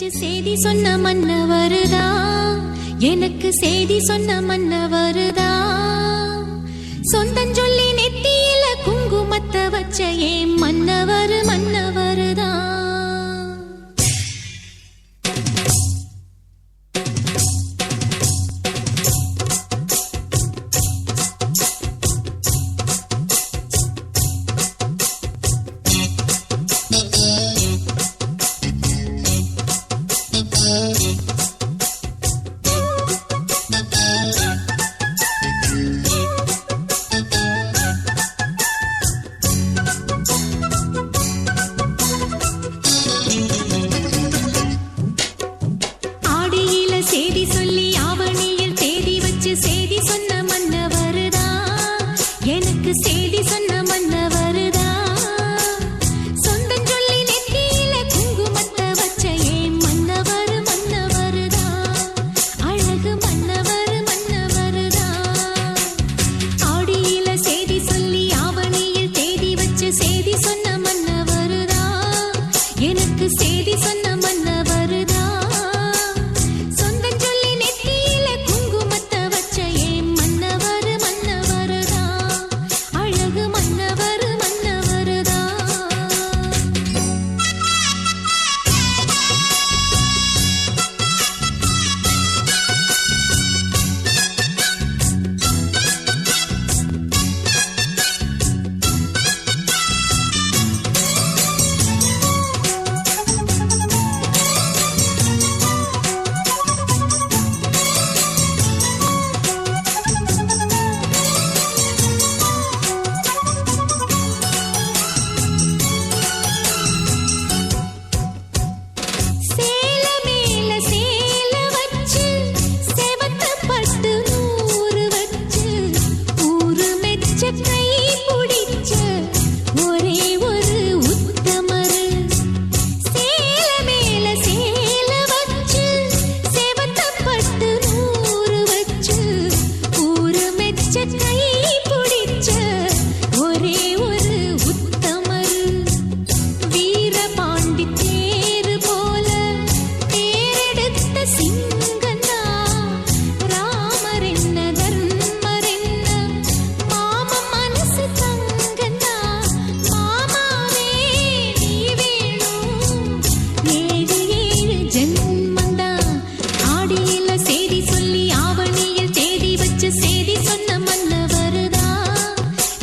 வச்சு செய்தி சொன்ன மன்ன வருதா எனக்கு செய்தி சொன்ன மன்ன வருதா சொந்தஞ்சொல்லி நெத்தியில குங்குமத்தை வச்ச ஏன் மன்னவர் மன்ன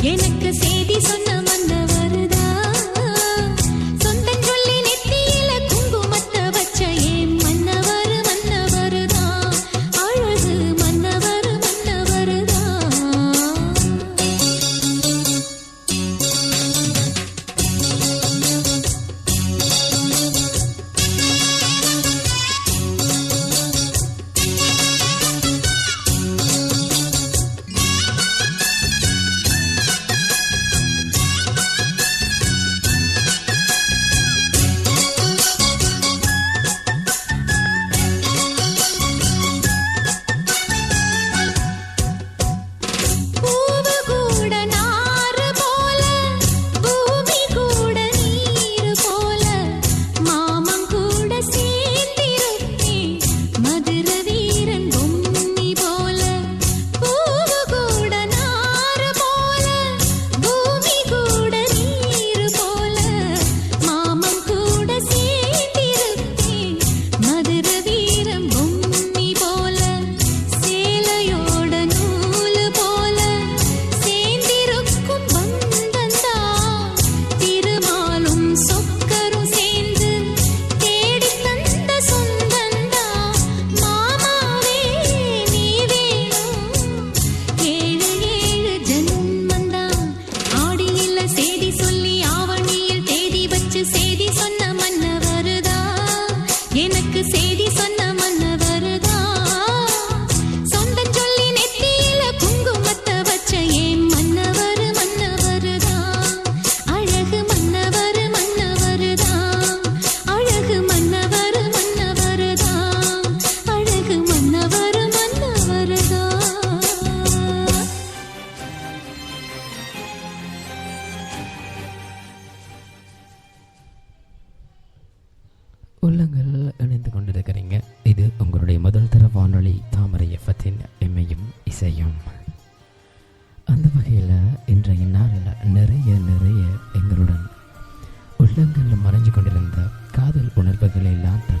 எனக்கு காதல் உணர்வுகளை எல்லாம்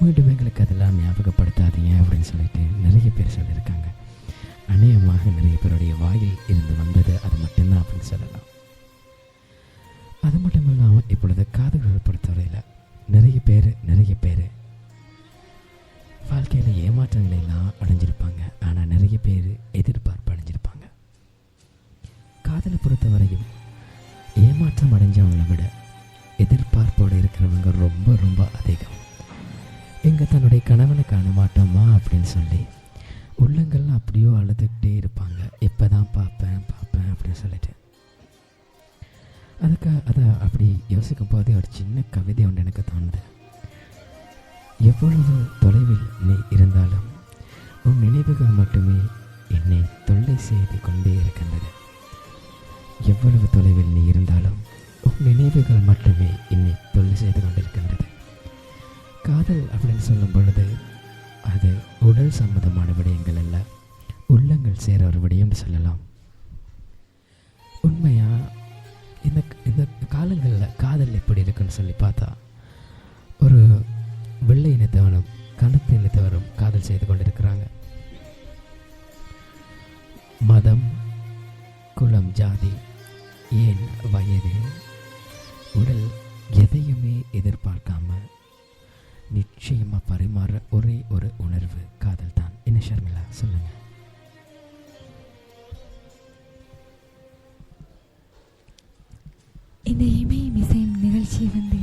மீண்டும் எங்களுக்கு அதெல்லாம் ஞாபகப்படுத்தாதீங்க அப்படின்னு சொல்லிட்டு நிறைய பேர் சொல்லியிருக்காங்க. அநேகமாக நிறைய பேருடைய வாயில் இருந்து வந்தது அது மட்டும்தான் அப்படின்னு சொல்லலாம். அது மட்டும் இல்லாமல் இப்பொழுது காதல்களை பொறுத்தவரையில் நிறைய பேர் நிறைய பேர் வாழ்க்கையில் ஏமாற்றங்களை எல்லாம் அடைஞ்சிருப்பாங்க. ஆனால் நிறைய பேர் எதிர்பார்ப்பு அடைஞ்சிருப்பாங்க. காதலை பொறுத்தவரையும் ஏமாற்றம் அடைஞ்சவங்களை விட எதிர்பார்ப்போடு இருக்கிறவங்க ரொம்ப ரொம்ப அதிகம். எங்க தன்னுடைய கணவனை காண மாட்டோமா அப்படின்னு சொல்லி உள்ளங்கள்லாம் அப்படியோ அழுதுகிட்டே இருப்பாங்க. எப்பதான் பார்ப்பேன் பார்ப்பேன் அப்படின்னு சொல்லிட்டு. அதுக்கு அதை அப்படி யோசிக்கும் போதே ஒரு சின்ன கவிதை ஒன்று எனக்கு தோணுது. எவ்வளவு தொலைவில் நீ இருந்தாலும் உன் நினைவுகள் மட்டுமே என்னை தொல்லை செய்து கொண்டே இருக்கின்றது எவ்வளவு தொலைவில் நீ இருந்தாலும் உன் நினைவுகள் மட்டுமே என்னை தொல்லை செய்து கொண்டிருக்கின்றன. காதல் அப்படின்னு சொல்லும் பொழுது அது உடல் சம்மந்தமான விடயங்கள் அல்ல உள்ளங்கள் சேர ஒரு விடயம்னு சொல்லலாம். உண்மையாக இந்த இந்த காலங்களில் காதல் எப்படி இருக்குன்னு சொல்லி பார்த்தா ஒரு வெள்ளை இனத்தவனும் கணத்து இனத்தவரும் காதல் செய்து கொண்டிருக்கிறாங்க. மதம் குலம் ஜாதி ஏன் வயது உடல் எதையுமே எதிர்பார்க்காம நிச்சயமா பரிமாற ஒரே ஒரு உணர்வு காதல் தான் என்ன ஷர்மிளா சொல்லுங்க. இந்த இமயம் இசையும் நிகழ்ச்சி வந்து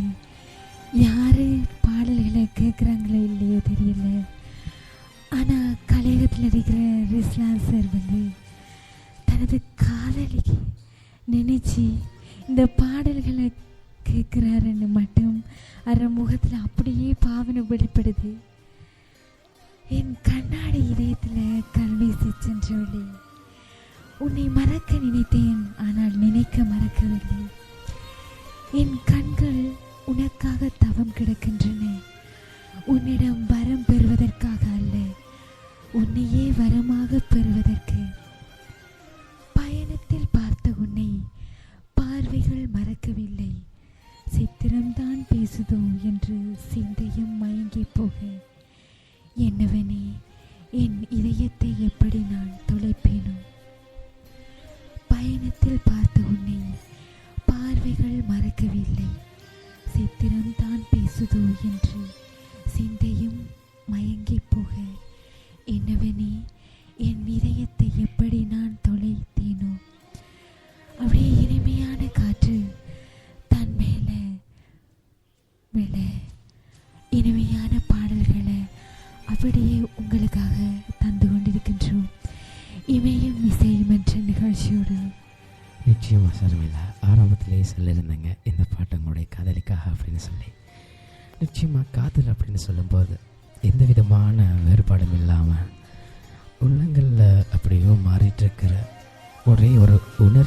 யாரு பாடல்களை கேட்குறாங்களோ இல்லையோ தெரியல. ஆனால் கலையகத்தில் இருக்கிற ரிஸ்லான் சார் வந்து தனது காதலிக்கு நினைச்சு இந்த பாடல்களை கேட்குறாருன்னு மட்டும் அவர் முகத்தில் அப்படியே பாவனை வெளிப்படுது. என் கண்ணாடி இதயத்தில் கல்வீசி சென்றவளே உன்னை மறக்க நினைத்தேன் ஆனால் நினைக்க மறக்கவில்லை. என் கண்கள் உனக்காக தவம் கிடக்கின்றன. உன்னிடம் வரம் பெறுவதற்காக அல்ல உன்னையே வரமாக பெறுவதற்கு.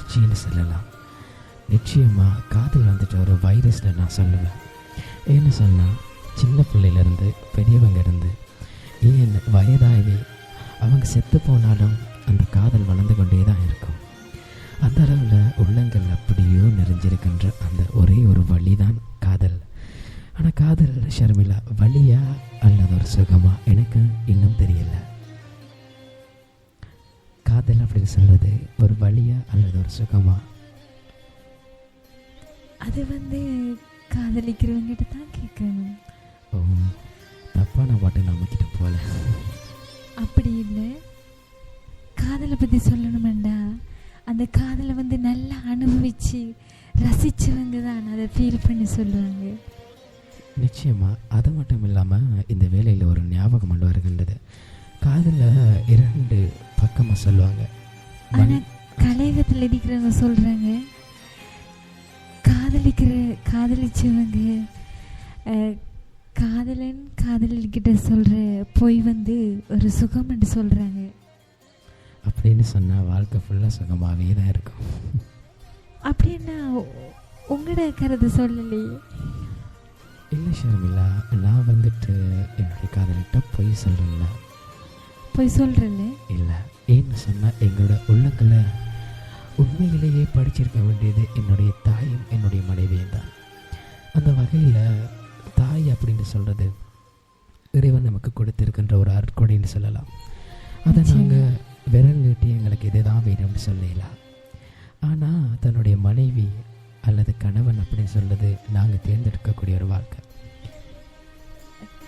வளர்ச்சின்னு சொல்லலாம். நிச்சயமாக காதல் வந்துட்டு ஒரு வைரஸில் நான் சொல்லுவேன். ஏன்னு சொன்னால் சின்ன பிள்ளையிலேருந்து பெரியவங்க இருந்து ஏன் வயதாகி அவங்க செத்து போனாலும் அந்த காதல் வளர்ந்து கொண்டே தான் இருக்கும். அந்த அளவில் உள்ளங்கள் அப்படியோ நிறைஞ்சிருக்கின்ற அந்த ஒரே ஒரு வழி தான் காதல். ஆனால் காதல் ஷர்மிளா வழியா அல்லது ஒரு சுகமாக எனக்கு அப்படின்னு சொல்றது ஒரு வழியா அல்லது ஒரு சுகமா? அது வந்து காதலிக்கிறவங்கிட்ட தான் கேட்கணும். ஓ தப்பான பாட்டு நம்மக்கிட்ட போல. அப்படி இல்லை. காதலை பற்றி சொல்லணுமெண்டா? அந்த காதலை வந்து நல்லா அனுபவித்து ரசித்தவங்க தான் அதை ஃபீல் பண்ணி சொல்லுவாங்க. நிச்சயமா அது மட்டும் இல்லாமல் இந்த வேலையில் ஒரு ஞாபகம் வருகின்றது. காதலில் இரண்டு பக்கமாக சொல்லுவாங்க. ஆனால் கலையகத்தில் இருக்கிறவங்க சொல்கிறாங்க காதலிச்சவங்க அஹ், காதலன் காதலிக்கிட்ட சொல்கிற பொய் வந்து ஒரு சுகம்னு சொல்கிறாங்க அப்படின்னு சொன்னால் வாழ்க்கை ஃபுல்லாக சுகமாகவே தான் இருக்கும். அப்படின்னா உங்களோட கருத்து சொல்லலையே? இல்லை ஷர்மிளா நான் வந்துட்டு என்னுடைய காதலிட்ட பொய் சொல்கிறேன்ல பொய் சொல்கிறல்ல இல்லை ஏன்னு சொன்னால் எங்களோட உள்ளங்களை உண்மையிலேயே படிச்சிருக்க வேண்டியது என்னுடைய தாயும் என்னுடைய மனைவியும் தான். அந்த வகையில் தாய் அப்படின்னு சொல்கிறது இறைவன் நமக்கு கொடுத்திருக்கின்ற ஒரு அற்கொடைன்னு சொல்லலாம். அதை. நாங்கள் விரல் நீட்டி எங்களுக்கு இதுதான் வேணும்னு சொல்லலாம் ஆனால் தன்னுடைய மனைவி அல்லது கணவன் அப்படின்னு சொல்றது நாங்கள் தேர்ந்தெடுக்கக்கூடிய ஒரு வாழ்க்கை.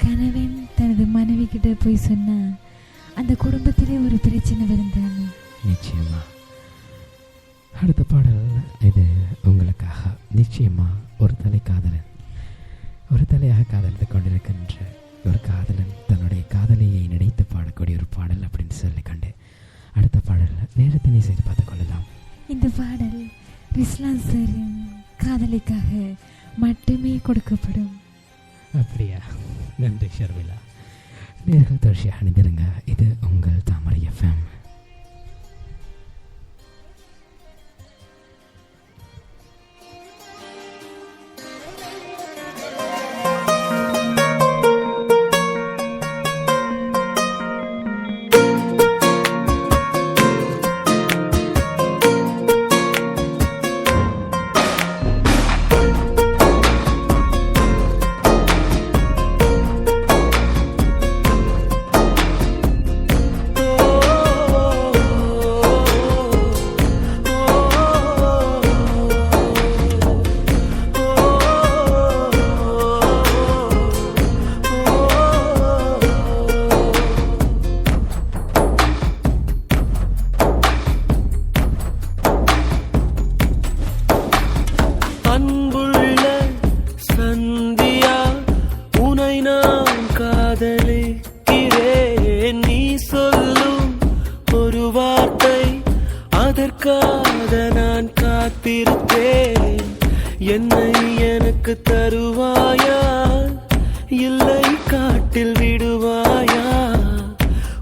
கணவன் தனது மனைவி கிட்ட போய் சொன்னா அந்த குடும்பத்திலே ஒரு பிரச்சனை தானே நிச்சயமா. அடுத்த பாடல் இது உங்களுக்காக. நிச்சயமா ஒரு தலை காதலன். ஒரு தலையாக காதலித்து கொண்டிருக்கின்ற ஒரு காதலன் தன்னுடைய காதலியை நினைத்து பாடக்கூடிய ஒரு பாடல் அப்படின்னு சொல்லிக்கொண்டு அடுத்த பாடல் நேரத்தினை செய்து பார்த்துக் கொள்ளலாம். இந்த பாடல் ரிஸ்லான் சாரின் காதலிக்காக மட்டுமே கொடுக்கப்படும். அப்படியா? நன்றி ஷர்மிளா. நேர்கள் தர்ஷி அணிந்திருங்க. இது உங்கள் தாமரை எஃப்எம்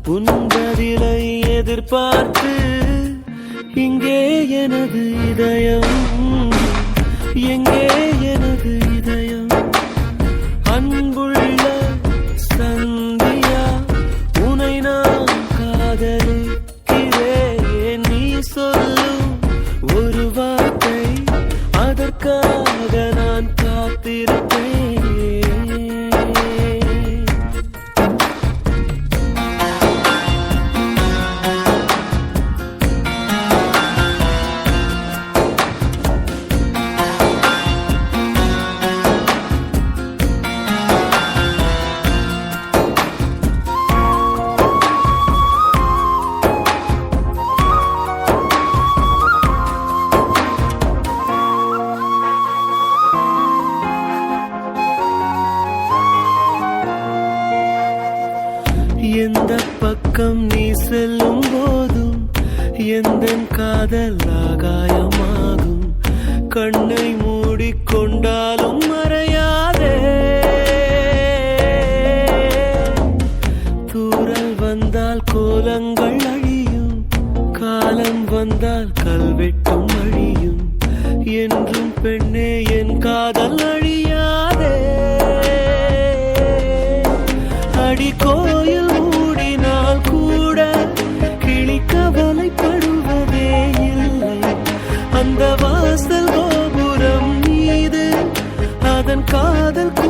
உன் எதிர்பார்த்து இங்கே எனது இதயம் எங்கே எனது இதயம்? அன்புள்ள சந்தியா உனை நான் காதலிக்கிறேன். நீ சொல்லும் ஒரு வார்த்தை அதற்காக காதல் ஆகாயமாகும். கண்ணை மூடிக்கொண்டாலும் காதல் குறைவதே